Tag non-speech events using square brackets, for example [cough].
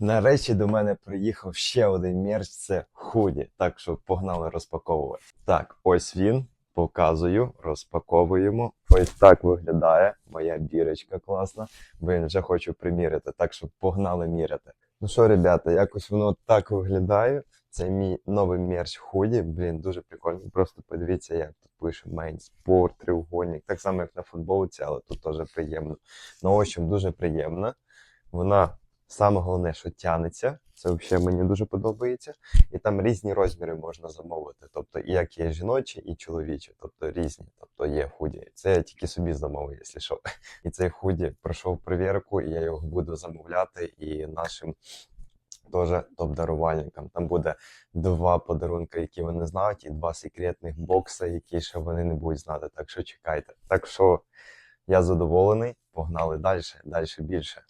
Нарешті до мене приїхав ще один мерч, це худі. Так що погнали розпаковувати. Так, ось він. Показую, розпаковуємо. Ось так виглядає моя бірочка класна. Блін, вже хочу приміряти, так що погнали міряти. Ну що, ребята, якось воно так виглядає. Це мій новий мерч худі. Блін, дуже прикольно. Просто подивіться, як тут пише Main Sport, треугольник. Так само, як на футболці, але тут теж приємно. Ну, в общем, дуже приємно. Вона саме головне, що тянеться. Це взагалі мені дуже подобається. І там різні розміри можна замовити. Тобто, як є жіночі, і чоловічі, тобто різні. Тобто є худі. Це я тільки собі замовив, якщо що. [laughs] І цей худі пройшов перевірку, і я його буду замовляти і нашим теж топ-дарувальникам. Там буде два подарунки, які вони знають, і два секретних бокса, які ще вони не будуть знати. Так що чекайте. Так що я задоволений, погнали далі, далі більше.